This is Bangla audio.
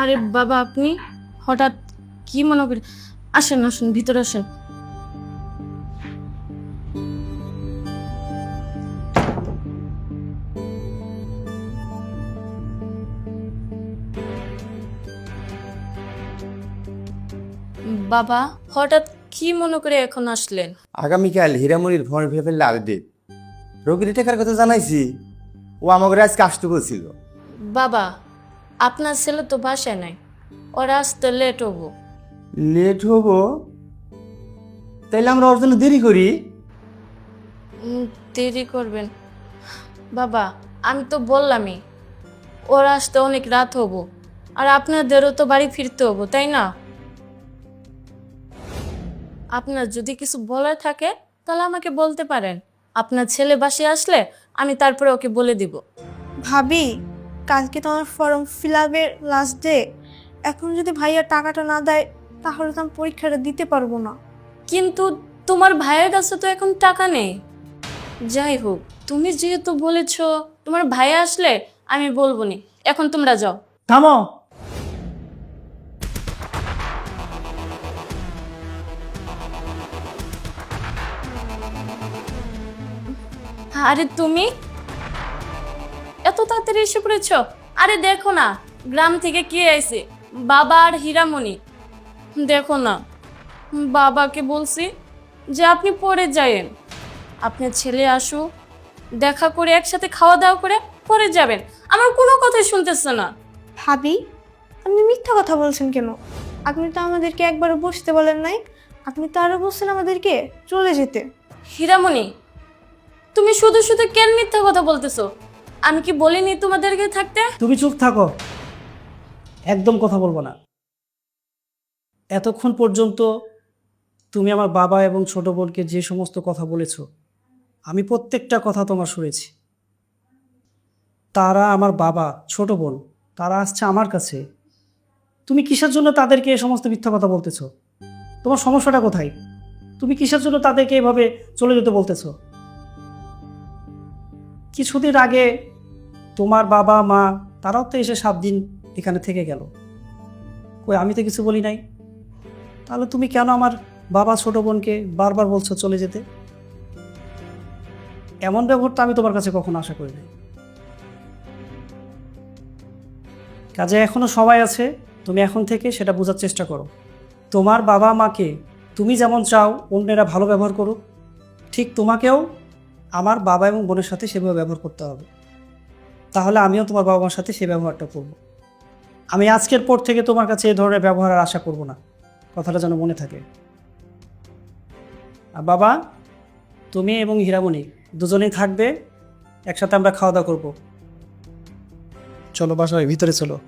আরে বাবা আপনি হঠাৎ কি মনে করি আসেন আসেন ভিতরে আসেন। বাবা হঠাৎ কি মনে করে এখন আসলেন? আগামীকাল হীরামণির ভর ভেবে লাল ডেট রোগীর টাকার কথা জানাইছি। ও আমাকে আজকে আসতে বলছিল। বাবা আপনার ছেলে তো বাসায় নাই। ওরা আসতে লেট হব। লেট হব? তাইলে আমরা ওর জন্য দেরি করি? উম, দেরি করবেন। বাবা আমি তো বললামই ওরা আসতে অনেক রাত হব। আর আপনাদেরও তো বাড়ি ফিরতে হব তাই না? আপনার যদি কিছু বলার থাকে তাহলে আমাকে বলতে পারেন। আপনার ছেলে বাসে আসলে আমি তারপরে ওকে বলে দিব। ভাবি কালকে তোমার ফর্ম ফিল আপের লাস্ট ডে এখন যদি ভাইয়া টাকাটা না দেয় তাহলে তো আমি পরীক্ষাটা দিতে পারব না। কিন্তু তোমার ভাইয়ের কাছে তো এখন টাকা নেই। যাই হোক তুমি যেহেতু বলেছ তোমার ভাই আসলে আমি বলব নি। এখন তোমরা যাও। থামো। আরে তুমি? তাড়াতাড়ি এসে পড়েছ? আরে দেখো না গ্রাম থেকে কে আইছে? বাবা আর হীরামণি। দেখো না বাবাকে বলছি যে আপনি পরে যায়েন। আপনার ছেলে আসু দেখা করে একসাথে খাওয়া দাওয়া করে পরে যাবেন। আমার কোনো কথাই শুনতেছে না। ভাবি আপনি মিথ্যা কথা বলছেন কেন? আপনি তো আমাদেরকে একবারও বসতে বলেন নাই। আপনি তো আরও বলছেন আমাদেরকে চলে যেতে। হীরামণি তুমি শুধু শুধু কেন মিথ্যা কথা বলতেছো? আমি কি বলিনি তোমাদেরকে থাকতে? তুমি চুপ থাকো। একদম কথা বলব না। এতক্ষণ পর্যন্ত তুমি আমার বাবা এবং ছোট বোনকে যে সমস্ত কথা বলেছ, আমি প্রত্যেকটা কথা তোমার শুনেছি। তারা আমার বাবা, ছোট বোন, তারা আসছে আমার কাছে। তুমি কিসের জন্য তাদেরকে এই সমস্ত মিথ্যা কথা বলতেছো? তোমার সমস্যাটা কোথায়? তুমি কিসের জন্য তাদেরকে এভাবে চলে যেতে বলতেছো? কিছুদিন আগে তোমার বাবা, মা, তারাও তো এসে সাত দিন এখানে থেকে গেল। কই, আমি তো কিছু বলি নাই। তাহলে তুমি কেন আমার বাবা, ছোট বোনকে বারবার বলছো চলে যেতে? এমন ব্যবহারটা আমি তোমার কাছে কখনো আশা করি নাই। কাজে এখনও সময় আছে, তুমি এখন থেকে সেটা বোঝার চেষ্টা করো। তোমার বাবা, মাকে তুমি যেমন চাও, অন্যেরা ভালো ব্যবহার করুক। ঠিক তোমাকেও আমার বাবা এবং বোনের সাথে সেভাবে ব্যবহার করতে হবে। তাহলে আমিও তোমার বাবা মার সাথে সেই ব্যবহারটা করব। আমি আজকের পর থেকে তোমার কাছে এই ধরনের ব্যবহার আর আশা করব না। কথাটা যেন মনে থাকে। আর বাবা, তুমি এবং হীরামণি দুজনেই থাকবে, একসাথে আমরা খাওয়া দাওয়া করব। চলো বাসায়, ভিতরে চলো।